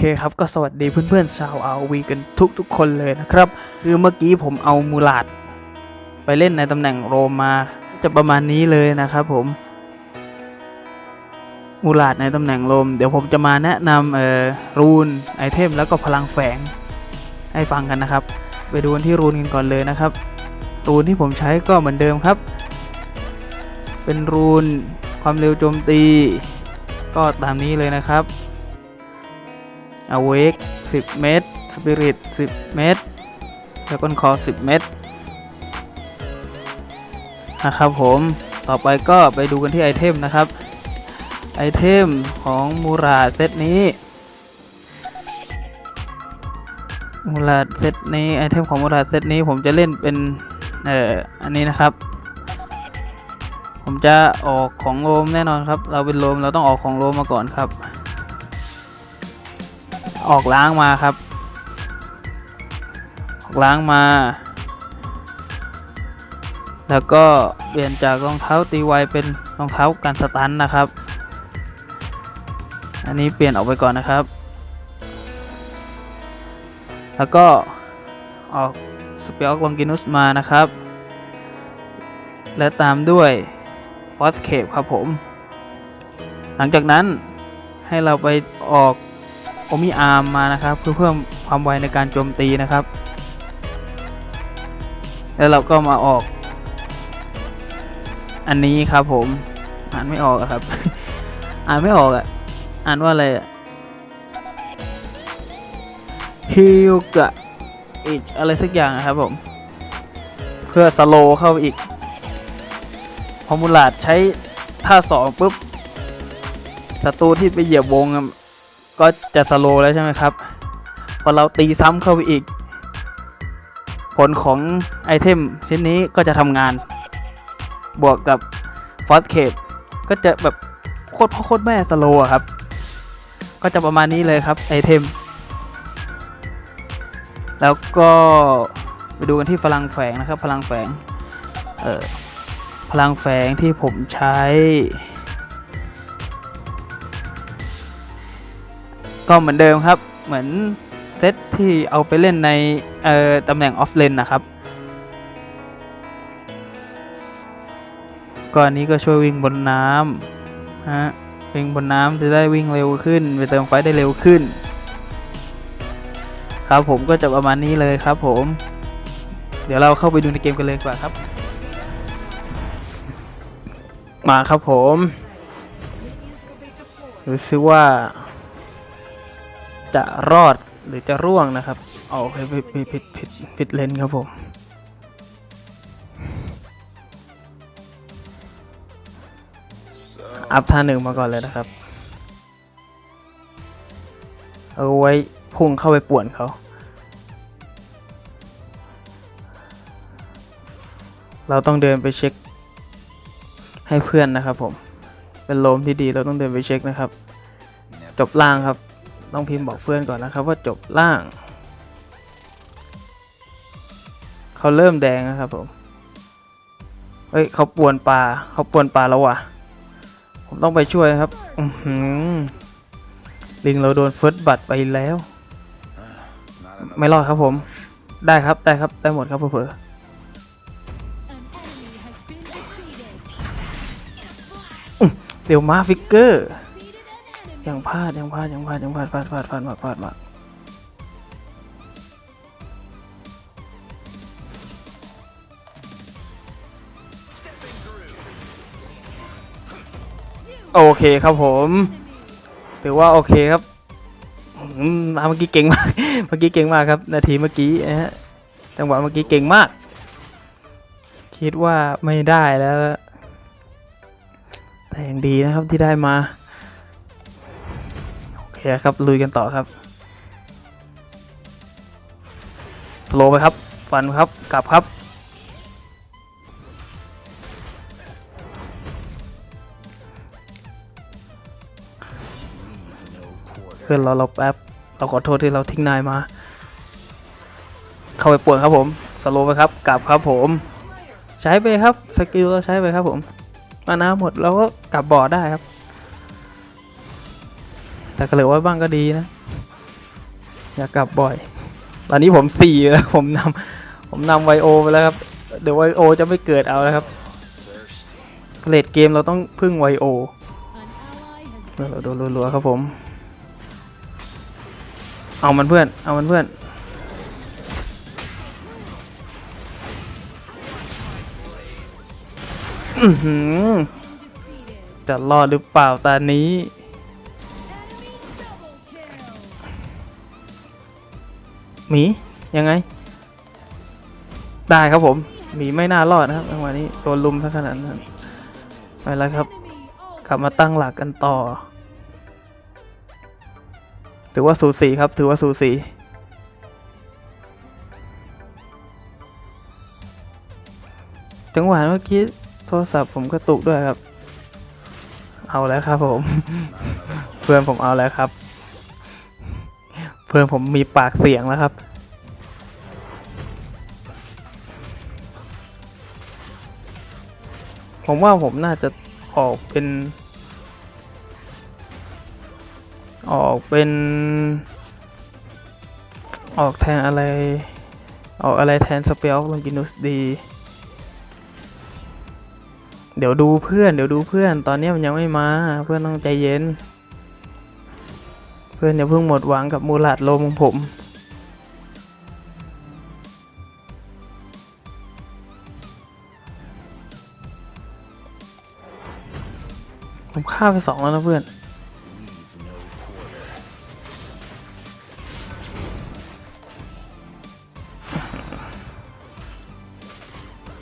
โอเคครับก็สวัสดีเพื่อนๆชาวอาวีกันทุกๆคนเลยนะครับ คือเมื่อกี้ผมเอามูลาดไปเล่นในตำแหน่งโรมมาจะประมาณนี้เลยนะครับผม มูลาดในตำแหน่งโรม เดี๋ยวผมจะมาแนะนำเอ่อรูนไอเทมแล้วก็พลังแฝงให้ฟังกันนะครับ ไปดูนที่รูนกันก่อนเลยนะครับ รูนที่ผมใช้ก็เหมือนเดิมครับ เป็นรูนความเร็วโจมตี ก็ตามนี้เลยนะครับ Awake 10 เมตร Spirit 10 เมตร Dragon Call 10 เมตร นะครับผมต่อไปก็ไปดูกันที่ไอเทมนะครับ ไอเทมของมูราเซตนี้มูราเซตนี้ไอเทมของมูราเซตนี้ผมจะเล่นเป็นเอ่ออันนี้นะครับ ผมจะออกของโรมแน่นอนครับ เราเป็นโรมเราต้องออกของโรมมาก่อนครับ ออกล้างมาครับ ออกล้างมา แล้วก็เปลี่ยนจากรองเท้าตีไวเป็นรองเท้ากันสตันนะครับ อันนี้เปลี่ยนออกไปก่อนนะครับ แล้วก็ออกสเปียร์ลองกินุสมานะครับ และตามด้วยฟอสเคปครับผม หลังจากนั้นให้เราไปออก โอมิอาร์มมานะครับ เพื่อเพิ่มความไวในการโจมตีนะครับ แล้วเราก็มาออก อันนี้ครับผม อ่านไม่ออกอะครับ อ่านไม่ออกอะอ่านว่าอะไรอะฮิวกะอิจอะไรสักอย่างนะครับผม เพื่อสโลเข้าอีก พอมูลาดใช้ท่าสองปุ๊บศัตรูที่ไปเหยียบวงอะ ก็จะสโลแล้วใช่ไหมครับ พอเราตีซ้ำเข้าไปอีก ผลของไอเทมชิ้นนี้ก็จะทำงาน บวกกับฟอสเคปก็จะแบบโคตรพ่อโคตรแม่สโลครับ ก็จะประมาณนี้เลยครับไอเทม แล้วก็ไปดูกันที่พลังแฝงนะครับ พลังแฝง เออพลังแฝงที่ผมใช้ ก็เหมือนเดิมครับ เหมือนเซตที่เอาไปเล่นในตำแหน่งออฟเลนนะครับก็อันนี้ก็ช่วยวิ่งบนน้ำฮะวิ่งบนน้ำจะได้วิ่งเร็วขึ้น ไปเติมไฟได้เร็วขึ้น ครับผมก็จะประมาณนี้เลยครับผม เดี๋ยวเราเข้าไปดูในเกมกันเลยกว่าครับ มาครับผมดูซิว่า จะรอดหรือจะร่วงนะครับ เอาโอเคผิดผิดผิดผิดผิดเลนครับผม อัพท่าหนึ่งมาก่อนเลยนะครับ เอาไว้พุ่งเข้าไปป่วนเขา เราต้องเดินไปเช็ค ให้เพื่อนนะครับผม เป็นโลมที่ดีเราต้องเดินไปเช็คนะครับ จบล่างครับ ต้องพิมพ์บอกเพื่อนก่อนนะครับว่าจบล่าง เขาเริ่มแดงนะครับผมเฮ้ยเขาปวนปลาเขาปวนปลาแล้ววะผมต้องไปช่วยครับลิงเราโดนเฟิร์สบัตไปแล้ว ไม่รอดครับผม ได้ครับได้ครับได้หมดครับเผื่อเดี๋ยวมาฟิกเกอร์ ยังพลาดยังพลาดยังพลาดยังพลาดพลาดพลาดพลาดมากพลาดมากโอเคครับผมถือว่าโอเคครับอืมาเมื่อกี้เก่งมากเมื่อกี้เก่งมากครับ นาทีเมื่อกี้นะฮะจังหวะเมื่อกี้เก่งมาก คิดว่าไม่ได้แล้วแต่ยังดีนะครับที่ได้มา เคครับ ลุยกันต่อครับ สโลไปครับ ฟันครับ กลับครับ เพื่อนเราเราแป๊บ เราขอโทษที่เราทิ้งนายมา เข้าไปป่วนครับผม สโลไปครับ กลับครับผม ใช้ไปครับ สกิลเราใช้ไปครับผม มานาหมดเราก็กลับบ่อได้ครับ แต่ก็เหลือไว้บ้างก็ดีนะ อยากกลับบ่อย ตอนนี้ผมสี่แล้วผมนำผมนำไวโอไปแล้วครับ เดี๋ยวไวโอจะไม่เกิดเอาแล้วครับเลดเกมเราต้องพึ่งไวโอ An ally has โดนรัวๆครับผม เอามันเพื่อน เอามันเพื่อนอืจะรอดหรือเปล่าตอน หมียังไง ได้ครับผมหมีไม่น่ารอดนะครับจังหวะนี้โดนลุมซะขนาดนั้นไปแล้วครับ กลับมาตั้งหลักกันต่อ ถือว่าสูสีครับ ถือว่าสูสีจังหวะเมื่อกี้โทรศัพท์ผมกระตุกด้วยครับ เอาแล้วครับผม เพื่อนผมเอาแล้วครับ เพื่อนผมมีปากเสียงแล้วครับ ผมว่าผมน่าจะออกเป็น ออกเป็น ออกแทนอะไร ออกอะไรแทนสเปลลอนกินุสดี เดี๋ยวดูเพื่อน เดี๋ยวดูเพื่อน ตอนนี้มันยังไม่มา เพื่อนต้องใจเย็น พื่อนอย่าเพิ่งหมดหวังกับมูลาดโลมของผมผมฆ่าไปสองแล้วนะเพื่อน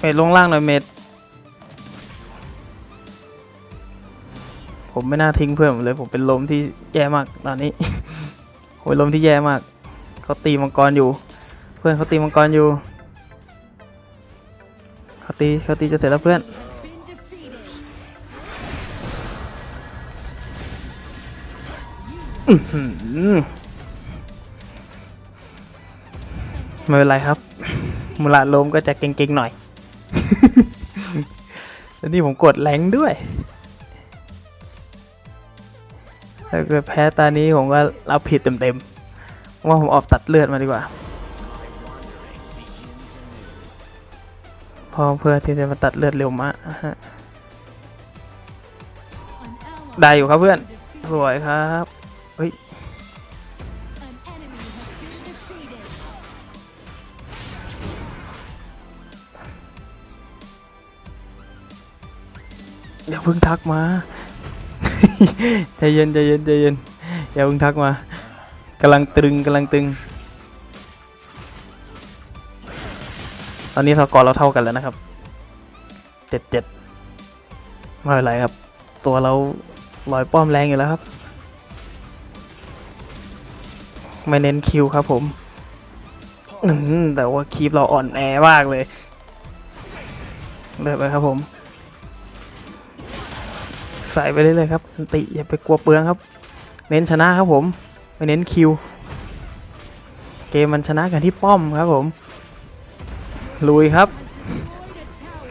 เมดลงล่างหน่อยเมด ผมไม่น่าทิ้งเพื่อนผมเลย ผมเป็นลมที่แย่มากตอนนี้ผมเป็นลมที่แย่มากเขาตีมังกรอยู่ เพื่อนเขาตีมังกรอยู่เขาตีเขาตีจะเสร็จแล้วเพื่อนไม่เป็นไรครับมูลาดลมก็จะเก่งๆหน่อย แล้วนี่ผมกดแรงด้วย ถ้าเกิดแพ้ตานี้ผมก็รับผิดเต็มๆว่าผมออกตัดเลือดมาดีกว่า พอเพื่อที่จะมาตัดเลือดเร็วมากได้อยู่ครับเพื่อน สวยครับเฮ้ยอย่าเพิ่งทักมา ใจเย็นใจเย็นใจเย็นอย่าเพิ่งทักมากำลังตรึงกำลังตึง ตอนนี้สกอร์เราเท่ากันแล้วนะครับเจ็ดเจ็ดไม่เป็นไรครับ ตัวเราลอยป้อมแรงอยู่แล้วครับ ไม่เน้นคิวครับผมแต่ว่าคีปเราอ่อนแอมากเลยเลิกไปครับผม ใส่ไปเรื่อยๆครับอันติอย่าไปกลัวเปลืองครับ เน้นชนะครับผมไม่เน้นคิว เกมมันชนะกันที่ป้อมครับผมลุยครับ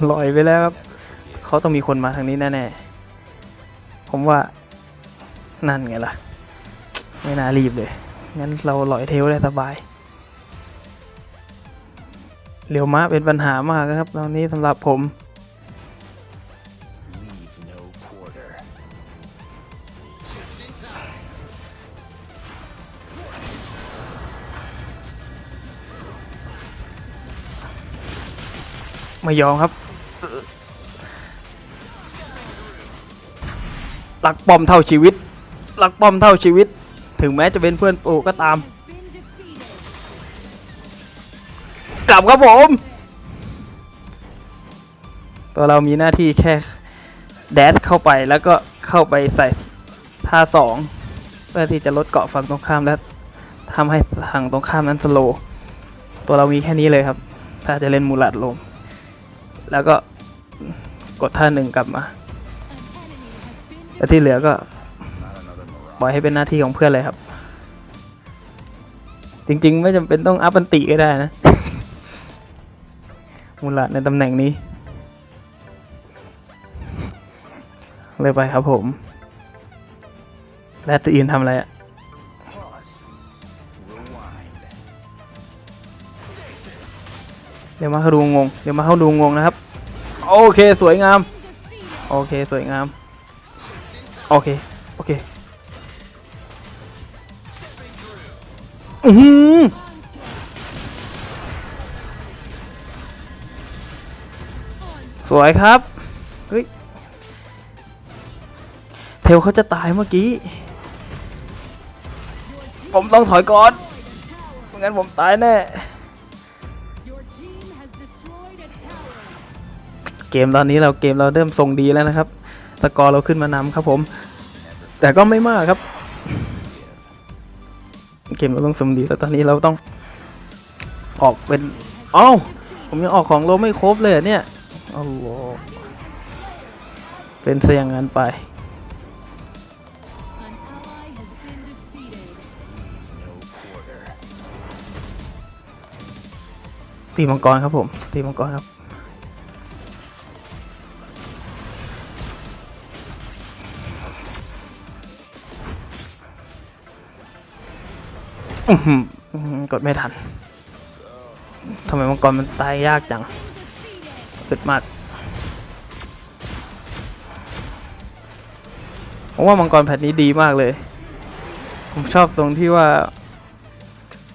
ลอยไปแล้วครับเขาต้องมีคนมาทางนี้แน่ๆผมว่านั่นไงล่ะ ไม่น่ารีบเลย งั้นเราลอยเทลได้สบาย เร็วมะเป็นปัญหามากครับ ตอนนี้สำหรับผม ไม่ยอมครับรักป้อมเท่าชีวิตรักป้อมเท่าชีวิต ถึงแม้จะเป็นเพื่อนปู่ก็ตาม กลับครับผม ตัวเรามีหน้าที่แค่แดดเข้าไปแล้วก็เข้าไปใส่ท่าสองเพื่อที่จะลดเกาะฝั่งตรงข้ามและทำให้ฝั่งตรงข้ามนั้นสโลว์ตัวเรามีแค่นี้เลยครับ ถ้าจะเล่นมูลัดลม แล้วก็กดท่าหนึ่งกลับมาแล้ที่เหลือก็ปล่อยให้เป็นหน้าที่ของเพื่อนเลยครับ จริงๆ ไม่จำเป็นต้องอัพอันติก็ได้นะ มูลาในตำแหน่งนี้ เลยไปครับผม และตัวอื่นทำอะไรอะ เดี๋ยวมาเขาดูงง เดี๋ยวมาเขาดูงงนะครับ โอเคสวยงาม โอเคสวยงาม โอเค โอเค อือหือสวยครับ เฮ้ย เทลเขาจะตายเมื่อกี้ ผมต้องถอยก่อน ไม่งั้นผมตายแน่ มตอนนี้เราเกมเราเริ่มทรงดีแล้วนะครับ สกอร์เราขึ้นมานำครับผม แต่ก็ไม่มากครับ เกมเราต้องทรงดีแล้วตอนนี้เราต้อง ออกเป็น เอ้า ผมยังออกของโลไม่ครบเลยเนี่ยโอ้โหเป็นเสียอย่านไปตีมังกรครับผมตีมังกรครับ กดไม่ทันทำไมมังกรมันตายยากจังอึดมากผมว่ามังกรแพทนี้ดีมากเลย ผมชอบตรงที่ว่า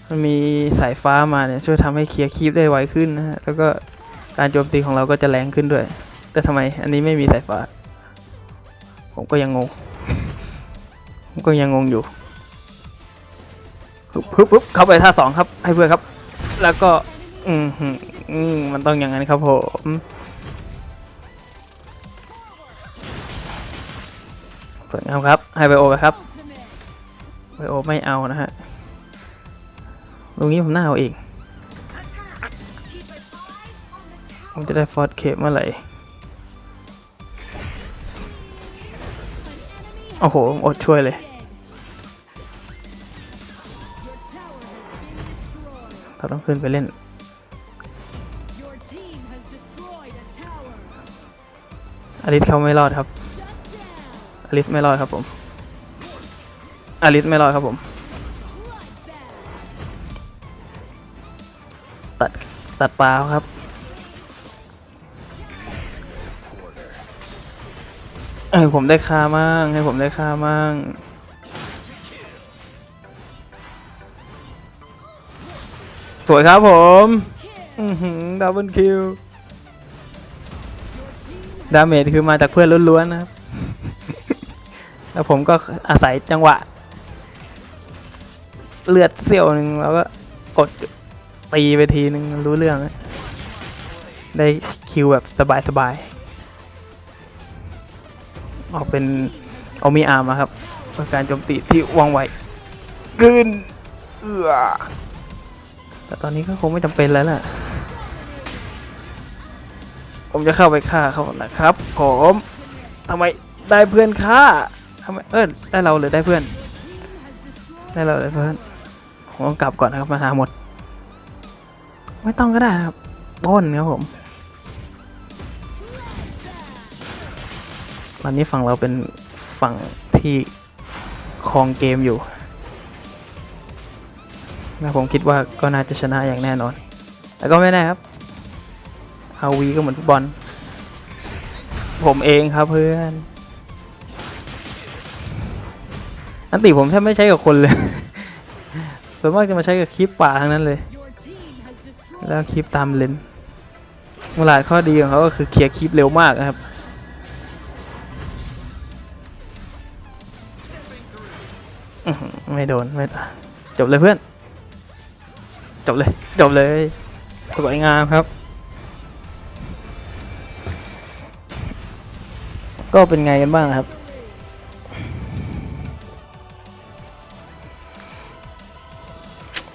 มันมีสายฟ้ามาเนี่ย ช่วยทำให้เคลียร์คีปได้ไวขึ้นนะฮะ แล้วก็การโจมตีของเราก็จะแรงขึ้นด้วย แต่ทำไมอันนี้ไม่มีสายฟ้า ผมก็ยังงง ผมก็ยังงงอยู่ ฮึบฮึบฮึบเข้าไปท่าสองครับ ให้เพื่อนครับ แล้วก็ อืมอืมมันต้องอย่างนั้นครับผมสวยงามครับ ให้ไบโอไปครับไบโอไม่เอานะฮะตรงนี้ผมน่าเอาเองผมจะได้ฟอร์ดเคปเมื่อไหร่ โอ้โห อดช่วยเลย เราต้องขึ้นไปเล่น Your team has destroyed a tower. อลิสเขาไม่รอดครับ Shut down. อลิสไม่รอดครับผม อลิสไม่รอดครับผม Bloodbath. ตัด ตัดปลาครับให้ผมได้ค่ามั่งให้ผมได้ค่ามั่ง สวยครับผมดับเบิลคิวดาเมจคือมาจากเพื่อนล้วนๆนะครับ แล้วผมก็อาศัยจังหวะ เลือดเสี้ยวหนึ่งแล้วก็กดตีไปทีนึงรู้เรื่อง ได้คิวแบบสบายๆ ออกเป็นโอามิอาร์มาครับเพื่อการโจมตีที่ว่องไวขึ้นเอือ แต่ตอนนี้ก็คงไม่จำเป็นแล้วล่ะ ผมจะเข้าไปฆ่าเขานะครับผมทำไมได้เพื่อนฆ่าทำไมเออได้เราหรือได้เพื่อน ได้เราได้เพื่อนผมต้องกลับก่อนนะครับมาหาหมด ไม่ต้องก็ได้ครับปล้นครับผมตอนนี้ฝั่งเราเป็นฝั่งที่ครองเกมอยู่ นะผมคิดว่าก็น่าจะชนะอย่างแน่นอนแต่ก็ไม่แน่ครับอาวีก็เหมือนฟุตบอล ผมเองครับเพื่อนอันติผมแทบไม่ใช้กับคนเลย ส่วนมากจะมาใช้กับคลิปป่าทั้งนั้นเลย แล้วคลิปตามเลนมูลาข้อดีของเขาก็คือเคลียร์คลิปเร็วมากนะครับ ไม่โดนไม่จบเลยเพื่อน จบเลยจบเลยสวยงามครับ ก็เป็นไงกันบ้างครับ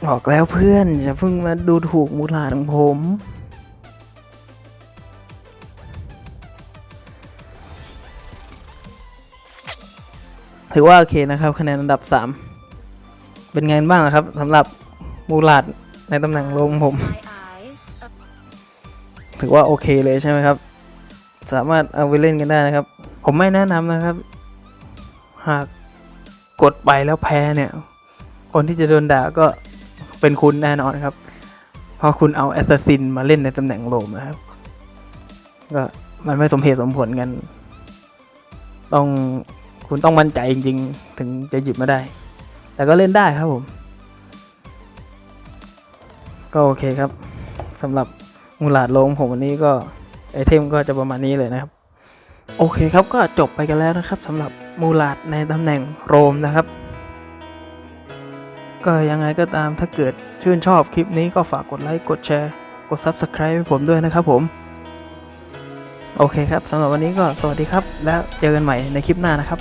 บอกแล้วเพื่อนอย่าเพิ่งมาดูถูกมูลาดของผมถือว่าโอเคนะครับคะแนนอันดับ 3 เป็นไงบ้างครับสำหรับมูลาด ในตำแหน่งลงผม ถือว่าโอเคเลยใช่ไหมครับ สามารถเอาไปเล่นกันได้นะครับ ผมไม่แนะนำนะครับ หากกดไปแล้วแพ้เนี่ย คนที่จะโดนด่าก็เป็นคุณแน่นอนครับ เพราะคุณเอาแอสซัสซินมาเล่นในตำแหน่งโรมนะครับ ก็มันไม่สมเหตุสมผลกัน ต้องคุณต้องมั่นใจจริง ๆ ถึงจะหยิบมาได้ แต่ก็เล่นได้ครับผม ก็โอเคครับสำหรับมูลาดโลงผมวันนี้ก็ไอเทมก็จะประมาณนี้เลยนะครับ โอเคครับก็จบไปกันแล้วนะครับสำหรับมูลาดในตำแหน่งโรมนะครับ ก็ยังไงก็ตามถ้าเกิดชื่นชอบคลิปนี้ก็ฝากกดไลค์กดแชร์ กด Subscribe ให้ผมด้วยนะครับผม โอเคครับสำหรับวันนี้ก็สวัสดีครับ แล้วเจอกันใหม่ในคลิปหน้านะครับ